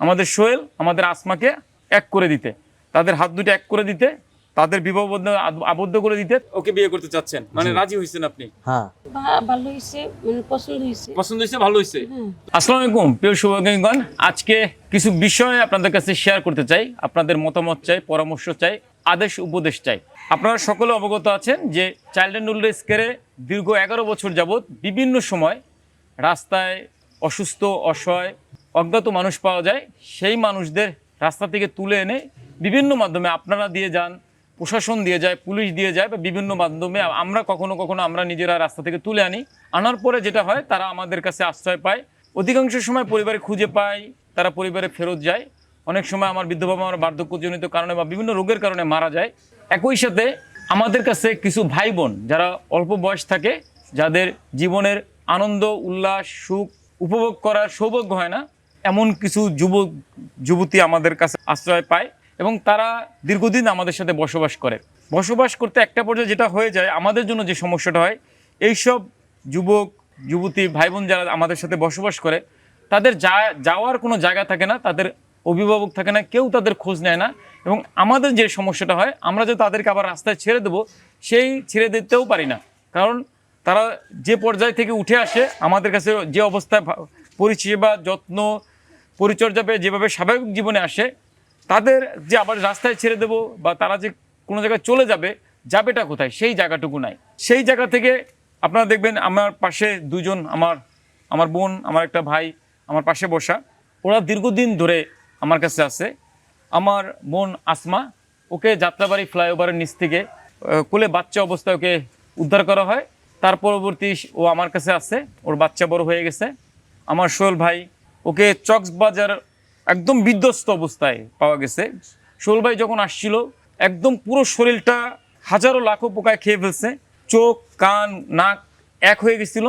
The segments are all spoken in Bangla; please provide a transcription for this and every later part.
আমাদের সোহেল আমাদের আসমাকে এক করে দিতে। তাদের হাত দুটো এক করে দিতে তাদের বিবাহ আবদ্ধ করে দিতে। ওকে বিয়ে করতে চাচ্ছেন। মানে রাজি হয়েছেন আপনি? হ্যাঁ। ভালো হয়েছে মানে পছন্দ হয়েছে ভালো হয়েছে হ্যাঁ। আসসালামু আলাইকুম প্রিয় শুভাকাঙ্ক্ষীগণ। আজকে কিছু বিষয় আপনাদের কাছে শেয়ার করতে চাই। আপনাদের মতামত চাই পরামর্শ চাই আদেশ উপদেশ চাই। আপনারা সকলে অবগত আছেন যে চাইল্ড অ্যান্ড ওল্ড এজ কেয়ারে দীর্ঘ এগারো বছর যাবৎ বিভিন্ন সময় রাস্তায় অসুস্থ অসহায় অজ্ঞাত মানুষ পাওয়া যায়, সেই মানুষদের রাস্তা থেকে তুলে এনে বিভিন্ন মাধ্যমে আপনারা দিয়ে যান, প্রশাসন দিয়ে যায়, পুলিশ দিয়ে যায় বা বিভিন্ন মাধ্যমে আমরা কখনো কখনো আমরা নিজেরা রাস্তা থেকে তুলে আনি। আনার পরে যেটা হয়, তারা আমাদের কাছে আশ্রয় পায়। অধিকাংশ সময় পরিবারে খুঁজে পায়, তারা পরিবারে ফেরত যায়। অনেক সময় আমার বৃদ্ধ বাবা আমার বার্ধক্যজনিত কারণে বা বিভিন্ন রোগের কারণে মারা যায়। একই সাথে আমাদের কাছে কিছু ভাই বোন যারা অল্প বয়স থাকে, যাদের জীবনের আনন্দ, উল্লাস, সুখ উপভোগ করার সৌভাগ্য হয় না এমন কিছু যুবক যুবতী আমাদের কাছে আশ্রয় পায় এবং তারা দীর্ঘদিন আমাদের সাথে বসবাস করে। বসবাস করতে একটা পর্যায়ে যেটা হয়ে যায়, আমাদের জন্য যে সমস্যাটা হয়, এইসব যুবক, যুবতী ভাই বোন যারা আমাদের সাথে বসবাস করে, তাদের যা, যাওয়ার কোনো জায়গা থাকে না, তাদের অভিভাবক থাকে না, কেউ তাদের খোঁজ নেয় না এবং আমাদের যে সমস্যাটা হয়, আমরা যে তাদেরকে আবার রাস্তায় ছেড়ে দেবো, সেই ছেড়ে দিতেও পারি না। কারণ তারা যে পর্যায় থেকে উঠে আসে, আমাদের কাছে যে অবস্থায় পরিষেবা, যত্ন পরিচর্যা পেয়ে যেভাবে স্বাভাবিক জীবনে আসে, তাদের যে আবার রাস্তায় ছেড়ে দেবো বা তারা যে কোনো জায়গায় চলে যাবে, যাবেটা কোথায়? সেই জায়গাটুকু নাই। সেই জায়গা থেকে আপনারা দেখবেন আমার পাশে দুজন আমার আমার বোন, আমার একটা ভাই, আমার পাশে বসা। ওরা দীর্ঘদিন ধরে আমার কাছে আছে। আমার বোন আসমা, ওকে যাত্রাবাড়ি ফ্লাইওভারের নিচ থেকে কোলে বাচ্চা অবস্থায় ওকে উদ্ধার করা হয়। তার পরবর্তী ও আমার কাছে আছে। ওর বাচ্চা বড় হয়ে গেছে। আমার সোহেল ভাই ওকে চকসবাজার একদম বিধ্বস্ত অবস্থায় পাওয়া গেছে। ভাই যখন আসছিল, একদম পুরো শরীরটা হাজারো লাখো পোকায় খেয়ে ফেলছে। চোখ, কান, নাক এক হয়ে গেছিল।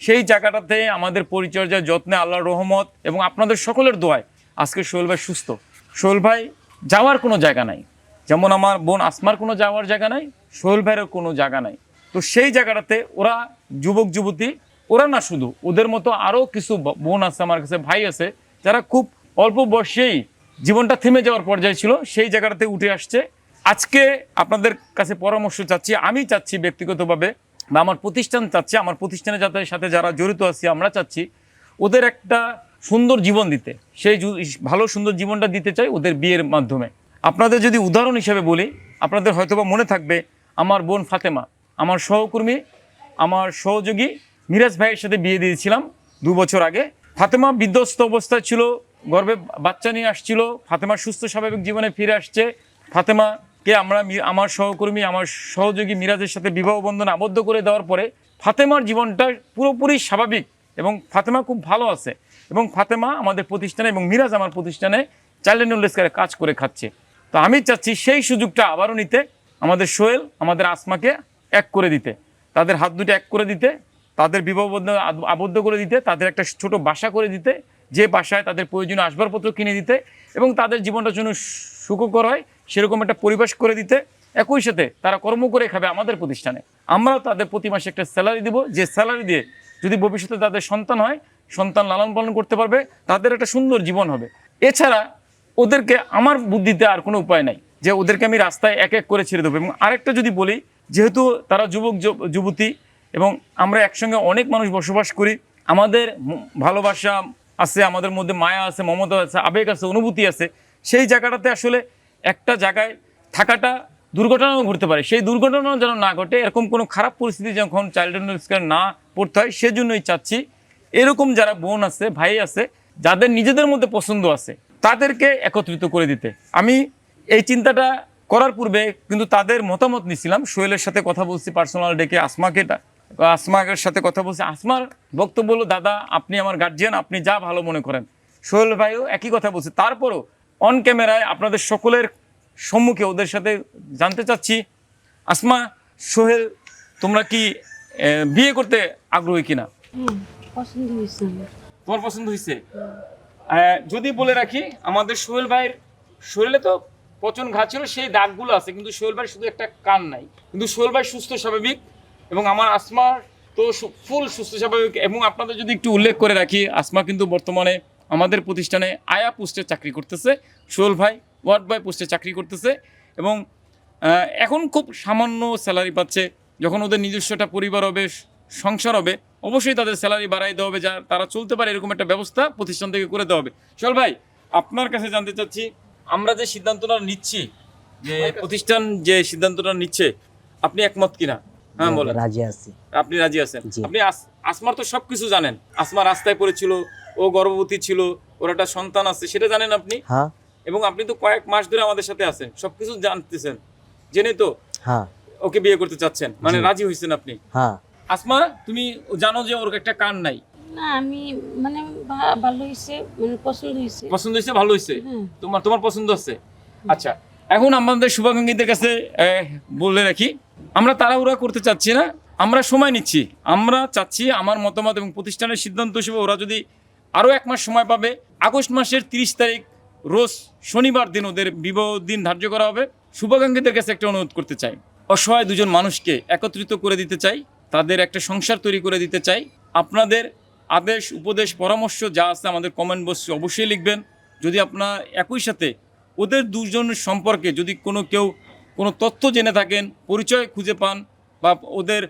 সেই জায়গাটাতে আমাদের পরিচর্যা যত্নে আল্লাহর রহমত এবং আপনাদের সকলের দোয়ায় আজকে সোহেল ভাই সুস্থ। সোহেল ভাই যাওয়ার কোনো জায়গা নাই। যেমন আমার বোন আসমার কোনো যাওয়ার জায়গা নাই সোহেল ভাইয়েরও কোনো জায়গা নাই। তো সেই জায়গাটাতে ওরা যুবক যুবতী ওরা না শুধু, ওদের মতো আরও কিছু বোন আছে আমার কাছে, ভাই আছে, যারা খুব অল্প বয়সেই জীবনটা থেমে যাওয়ার পর্যায়ে ছিল, সেই জায়গাটাতে উঠে আসছে। আজকে আপনাদের কাছে পরামর্শ চাচ্ছি, আমি চাচ্ছি ব্যক্তিগতভাবে, বা আমার প্রতিষ্ঠান চাচ্ছে, আমার প্রতিষ্ঠানের যাতে সাথে যারা জড়িত আছি, আমরা চাচ্ছি, ওদের একটা সুন্দর জীবন দিতে। সেই ভালো সুন্দর জীবনটা দিতে চাই ওদের বিয়ের মাধ্যমে। আপনাদের যদি উদাহরণ হিসেবে বলি, আপনাদের হয়তোবা মনে থাকবে, আমার বোন ফাতেমা, আমার সহকর্মী, আমার সহযোগী মিরাজ ভাইয়ের সাথে বিয়ে দিয়েছিলাম দু বছর আগে। ফাতেমা বিধ্বস্ত অবস্থায় ছিল গর্ভে বাচ্চা নিয়ে আসছিল, ফাতেমা সুস্থ, স্বাভাবিক জীবনে ফিরে আসছে। ফাতেমাকে আমরা আমার সহকর্মী, আমার সহযোগী মিরাজের সাথে বিবাহ বন্ধনে আবদ্ধ করে দেওয়ার পরে ফাতেমার জীবনটা পুরোপুরি স্বাভাবিক এবং ফাতেমা খুব ভালো আছে এবং ফাতেমা আমাদের প্রতিষ্ঠানে এবং মিরাজ আমার প্রতিষ্ঠানে চাইল্ড অ্যান্ড কাজ করে খাচ্ছে। তো আমি চাচ্ছি সেই সুযোগটা আবারও নিতে আমাদের সোহেল, আমাদের আসমাকে এক করে দিতে। তাদের হাত দুটো এক করে দিতে। তাদের বিবাহ আবদ্ধ করে দিতে, তাদের একটা ছোট বাসা করে দিতে, যে বাসায় তাদের প্রয়োজনীয় আসবাবপত্র কিনে দিতে এবং তাদের জীবনটার জন্য সুখকর হয়, সেরকম একটা পরিবেশ করে দিতে। একই সাথে তারা কর্ম করে খাবে আমাদের প্রতিষ্ঠানে। আমরাও তাদের প্রতি মাসে একটা স্যালারি দিব। যে স্যালারি দিয়ে যদি ভবিষ্যতে তাদের সন্তান হয়, সন্তান লালন পালন করতে পারবে, তাদের একটা সুন্দর জীবন হবে। এছাড়া ওদেরকে আমার বুদ্ধিতে আর কোনো উপায় নাই যে ওদেরকে আমি রাস্তায় এক এক করে ছেড়ে দেবো। এবং আরেকটা যদি বলি, যেহেতু তারা যুবক, যুব- যুবতী এবং আমরা একসঙ্গে অনেক মানুষ বসবাস করি। আমাদের ভালোবাসা আছে, আমাদের মধ্যে মায়া আছে, মমতা আছে, আবেগ আছে, অনুভূতি আছে। সেই জায়গাটাতে আসলে একটা জায়গায় থাকাটা দুর্ঘটনাও ঘটতে পারে। সেই দুর্ঘটনাও যেন না ঘটে, এরকম কোনো খারাপ পরিস্থিতি যখন চাইল্ড না পড়তে হয়, সেজন্যই চাচ্ছি এরকম যারা বোন আছে, ভাই আছে, যাদের নিজেদের মধ্যে পছন্দ আছে, তাদেরকে একত্রিত করে দিতে। আমি এই চিন্তাটা করার পূর্বে কিন্তু তাদের মতামত নিছিলাম সোহেলের সাথে কথা বলছি পার্সোনাল ডেকে আসমাকে আসমাকের সাথে কথা বলছি আসমার বক্তব্য হলো দাদা আপনি আমার গার্জিয়ান আপনি যা ভালো মনে করেন। সোহেল ভাইও একই কথা বলছে। তারপরও অন ক্যামেরায় আপনাদের সকলের সম্মুখে ওদের সাথে জানতে চাচ্ছি আসমা সোহেল তোমরা কি বিয়ে করতে আগ্রহী কিনা? পছন্দ হয়েছে তোমার পছন্দ হয়েছে? যদি বলে রাখি আমাদের সোহেল ভাইয়ের শরীরে তো পচন ঘা ছিল সেই দাগগুলো আছে কিন্তু সোহেল ভাই শুধু একটা কান নাই। কিন্তু সোহেল ভাই সুস্থ স্বাভাবিক। এবং আমার আসমার তো ফুল সুস্থ স্বাভাবিক এবং আপনাদের যদি একটু উল্লেখ করে রাখি আসমা কিন্তু বর্তমানে আমাদের প্রতিষ্ঠানে আয়া পোস্টে চাকরি করতেছে সোহেল ভাই ওয়ার্ড বয় পোস্টে চাকরি করতেছে এবং এখন খুব সামান্য স্যালারি পাচ্ছে। যখন ওদের নিজস্ব একটা পরিবার হবে সংসার হবে অবশ্যই তাদের স্যালারি বাড়াই দেওয়া হবে যা তারা চলতে পারে এরকম একটা ব্যবস্থা প্রতিষ্ঠান থেকে করে দেওয়া হবে। সোহেল ভাই আপনার কাছে জানতে চাচ্ছি আমরা যে সিদ্ধান্তটা নিচ্ছি যে প্রতিষ্ঠান যে সিদ্ধান্তটা নিচ্ছে আপনি একমত কিনা? হ্যাঁ বলেন। রাজি আছি। আপনি রাজি আছেন? আপনি আসমার তো সবকিছু জানেন। আসমা রাস্তায় পড়েছিল ও গর্ভবতী ছিল ওর একটা সন্তান আছে সেটা জানেন আপনি? হ্যাঁ। এবং আপনি তো কয়েক মাস ধরে আমাদের সাথে আছেন সবকিছু জানতেছেন। জেনে তো হ্যাঁ। ওকে বিয়ে করতে চাচ্ছেন মানে রাজি হয়েছেন আপনি? হ্যাঁ। আসমা তুমি জানো যে ওর একটা কান নাই? না আমি মানে ভালো মানে পছন্দ ভালো হয়েছে তোমার তোমার পছন্দ আছে? আচ্ছা এখন আমাদের শুভাকাঙ্ক্ষীদের কাছে আহ, বলে রাখি আমরা তাড়াহুড়া করতে চাচ্ছি না, আমরা সময় নিচ্ছি। আমরা চাচ্ছি আমার মতামত এবং প্রতিষ্ঠানের সিদ্ধান্ত হিসেবে ওরা যদি আরও এক মাস সময় পাবে, আগস্ট মাসের তিরিশ তারিখ, রোজ শনিবার দিন ওদের বিবাহ দিন ধার্য করা হবে। শুভাকাঙ্ক্ষীদের কাছে একটা অনুরোধ করতে চাই। অসহায় দুজন মানুষকে একত্রিত করে দিতে চাই, তাদের একটা সংসার তৈরি করে দিতে চাই। আপনাদের আদেশ, উপদেশ, পরামর্শ যা আছে আমাদের কমেন্ট বক্সে অবশ্যই লিখবেন। যদি আপনার একই সাথে ওদের দুজন সম্পর্কে যদি কোনো কেউ কোনো তথ্য জেনে থাকেন, পরিচয় খুঁজে পান বা ওদের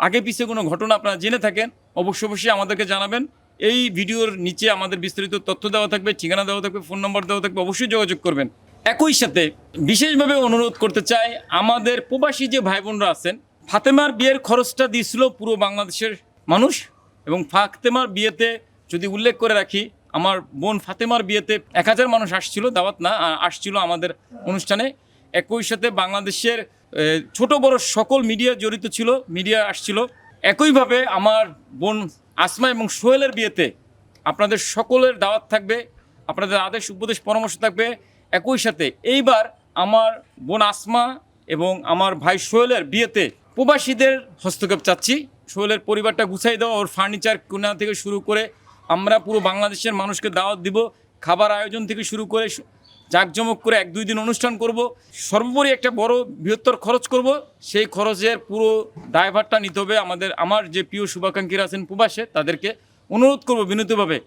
আগে পিছিয়ে কোনো ঘটনা আপনারা জেনে থাকেন, অবশ্য অবশ্যই আমাদেরকে জানাবেন। এই ভিডিওর নিচে আমাদের বিস্তারিত তথ্য দেওয়া থাকবে, ঠিকানা দেওয়া থাকবে, ফোন নম্বর দেওয়া থাকবে, অবশ্যই যোগাযোগ করবেন। একই সাথে বিশেষভাবে অনুরোধ করতে চাই, আমাদের প্রবাসী যে ভাই বোনরা আছেন, ফাতেমার বিয়ের খরচটা দিয়েছিল পুরো বাংলাদেশের মানুষ এবং ফাতেমার বিয়েতে যদি উল্লেখ করে রাখি, আমার বোন ফাতেমার বিয়েতে এক হাজার মানুষ আসছিল, দাওয়াত না আসছিল আমাদের অনুষ্ঠানে। একই সাথে বাংলাদেশের ছোট বড় সকল মিডিয়া জড়িত ছিল, মিডিয়া আসছিল। একইভাবে আমার বোন আসমা এবং সোহেলের বিয়েতে আপনাদের সকলের দাওয়াত থাকবে, আপনাদের আদেশ, উপদেশ, পরামর্শ থাকবে। একই সাথে এইবার আমার বোন আসমা এবং আমার ভাই সোহেলের বিয়েতে প্রবাসীদের হস্তক্ষেপ চাচ্ছি। সোহেলের পরিবারটা গুছাই দেওয়া, ওর ফার্নিচার কেনা থেকে শুরু করে আমরা পুরো বাংলাদেশের মানুষকে দাওয়াত দিব, খাবার আয়োজন থেকে শুরু করে জাঁকজমক করে এক দুই দিন অনুষ্ঠান করব। সর্বোপরি একটা বড় বৃহত্তর খরচ করব। সেই খরচের পুরো ড্রাইভারটা নিতে হবে আমাদের, আমার যে প্রিয় শুভাকাঙ্ক্ষীরা আছেন প্রবাসে, তাদেরকে অনুরোধ করব বিনীতভাবে।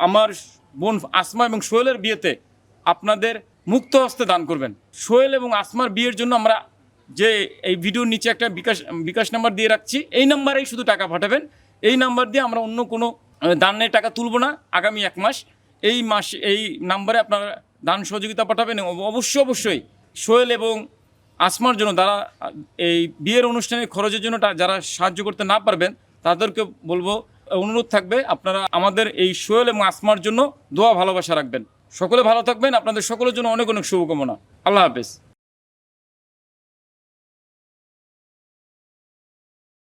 আমার বোন আসমা এবং সোহেলের বিয়েতে আপনাদের মুক্ত হস্তে দান করবেন। সোহেল এবং আসমার বিয়ের জন্য আমরা যে এই ভিডিওর নিচে একটা বিকাশ বিকাশ নাম্বার দিয়ে রাখছি, এই নাম্বারেই শুধু টাকা পাঠাবেন। এই নাম্বার দিয়ে আমরা অন্য কোনো দানের টাকা তুলব না। আগামী এক মাস, এই মাস, এই নাম্বারে আপনারা দান সহযোগিতা পাঠাবেন অবশ্যই অবশ্যই সোহেল এবং আসমার জন্য তারা এই বিয়ের অনুষ্ঠানের খরচের জন্য যারা সাহায্য করতে না পারবেন, তাদেরকে বলব, অনুরোধ থাকবে আপনারা আমাদের এই সোহেল এবং আসমার জন্য দোয়া ভালোবাসা রাখবেন। সকলে ভালো থাকবেন, আপনাদের সকলের জন্য অনেক অনেক শুভকামনা। আল্লাহ হাফেজ।